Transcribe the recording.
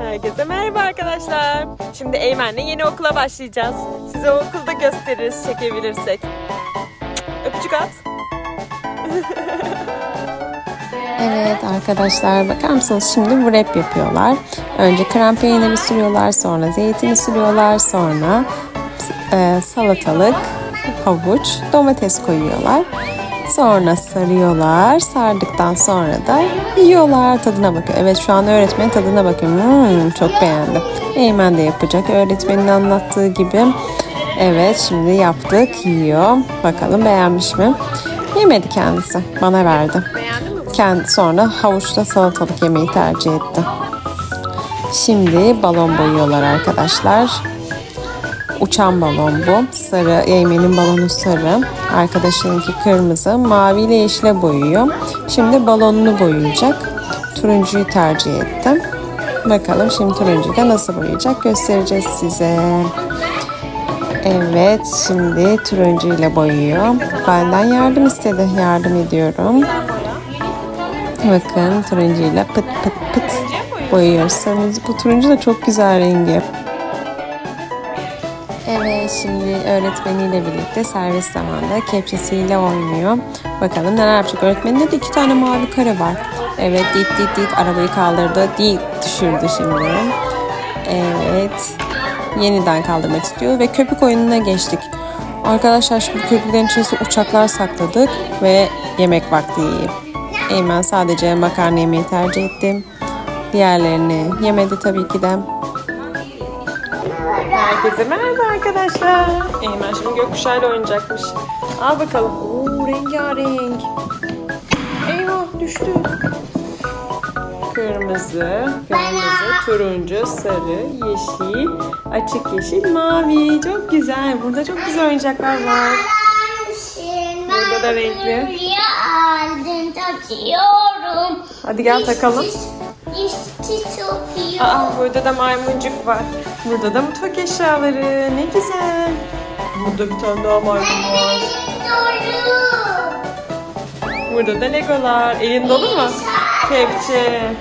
Herkese merhaba arkadaşlar. Şimdi Eymen'le yeni okula başlayacağız. Size o okulda gösteririz çekebilirsek. Öpücük at. Evet arkadaşlar bakar mısınız şimdi wrap yapıyorlar. Önce krem peyniri sürüyorlar sonra zeytini sürüyorlar sonra e, salatalık, havuç, domates koyuyorlar. Sonra sarıyorlar. Sardıktan sonra da yiyorlar. Tadına bakıyor. Evet şu an öğretmen tadına bakıyor. Hmm, çok beğendim. Eymen de yapacak. Öğretmenin anlattığı gibi. Evet şimdi yaptık. Yiyor. Bakalım beğenmiş mi? Yemedi kendisi. Bana verdi. Kendi sonra havuçla salatalık yemeyi tercih etti. Şimdi balon boyuyorlar arkadaşlar. Uçan balon bu. Sarı, Eymen'in balonu sarı. Arkadaşınınki kırmızı. Mavi ile yeşile boyuyor. Şimdi balonunu boyayacak. Turuncuyu tercih ettim. Bakalım şimdi turuncuyu da nasıl boyayacak göstereceğiz size. Evet şimdi turuncu ile boyuyor. Benden yardım istedi. Yardım ediyorum. Bakın turuncuyla pıt pıt pıt boyuyoruz. Sarımız- Bu turuncu da çok güzel rengi. Evet şimdi öğretmeniyle birlikte servis zamanında kepçesiyle oynuyor. Bakalım neler yapacak. Öğretmeninde de iki tane mavi kare var. Evet dit dit dit arabayı kaldırdı. Dit düşürdü şimdi. Evet. Yeniden kaldırmak istiyor ve köpük oyununa geçtik. Arkadaşlar şimdi köpüklerin içerisine uçaklar sakladık ve yemek vakti. Eymen sadece makarna yemeyi tercih etti. Diğerlerini yemedi tabii ki de. Herkese merhaba arkadaşlar. Eymen şimdi gökkuşağıyla oynayacakmış. Al bakalım. Oo rengarenk. Eyvah düştü. Kırmızı, kırmızı, turuncu, sarı, yeşil, açık yeşil, mavi. Çok güzel. Burada çok güzel oyuncaklar var. Burada da renkli. Hadi gel takalım. Aa burada da maymuncuk var. Burada da mutfak eşyaları. Ne güzel. Burada bir tane daha maymun var. Burada da legolar. Elin dolu mu? Kepçe.